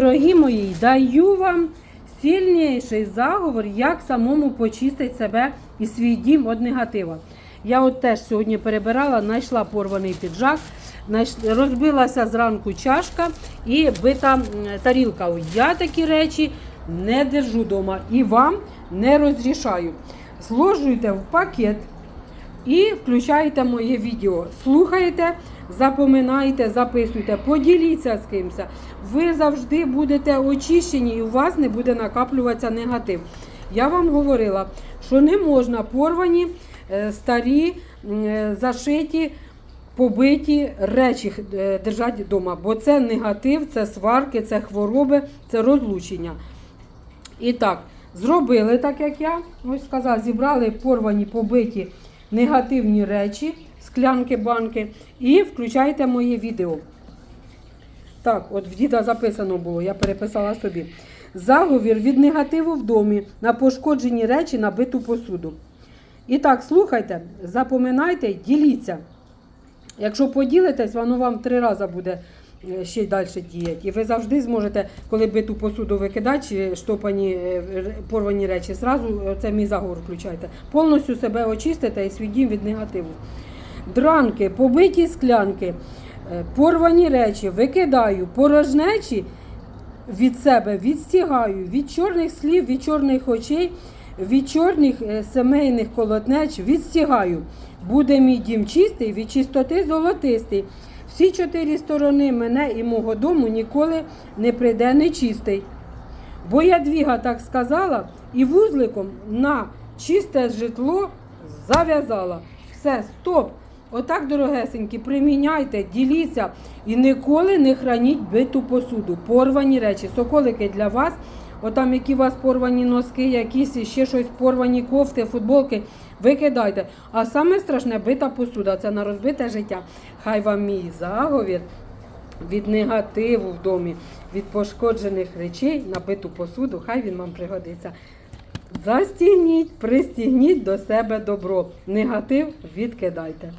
Дорогі мої, даю вам сильніший заговор, як самому почистити себе і свій дім від негатива. Я от теж сьогодні перебирала, знайшла порваний піджак, розбилася зранку чашка і бита тарілка. Я такі речі не держу вдома і вам не розрішаю. Зложуйте в пакет і включайте моє відео. Слухайте, запоминайте, записуйте, поділіться з кимось. Ви завжди будете очищені і у вас не буде накаплюватися негатив. Я вам говорила, що не можна порвані, е, старі, е, зашиті. Побиті речі е, держати вдома, бо це негатив, це сварки, це хвороби, це розлучення. І так, зробили так, як я ось сказала, зібрали порвані, побиті негативні речі, склянки, банки, і включайте моє відео. Так, от в діда записано було, я переписала собі. Заговір від негативу в домі на пошкоджені речі, на биту посуду. І так, слухайте, запоминайте, діліться. Якщо поділитесь, воно вам три рази буде ще й далі діяти. І ви завжди зможете, коли биту посуду викидати, чи штопані е, порвані речі, зразу це мій заговор включайте. Повністю себе очистите і свій дім від негативу. Дранки, побиті склянки, е, порвані речі, викидаю, порожнечі від себе відстігаю від чорних слів, від чорних очей, від чорних е, сімейних колотнеч відстігаю. Буде мій дім чистий, від чистоти золотистий. Всі чотири сторони мене і мого дому ніколи не прийде нечистий. Бо ядвіга так сказала і вузликом на чисте житло зав'язала. Все, стоп. Отак, дорогесенькі, приміняйте, діліться і ніколи не храніть биту посуду, порвані речі. Соколики для вас. Отам, які у вас порвані носки, якісь ще щось порвані кофти, футболки, викидайте. А саме страшне бита посуда це на розбите життя. Хай вам мій заговір від негативу в домі, від пошкоджених речей на биту посуду, хай він вам пригодиться. Застігніть, пристігніть до себе добро. Негатив відкидайте.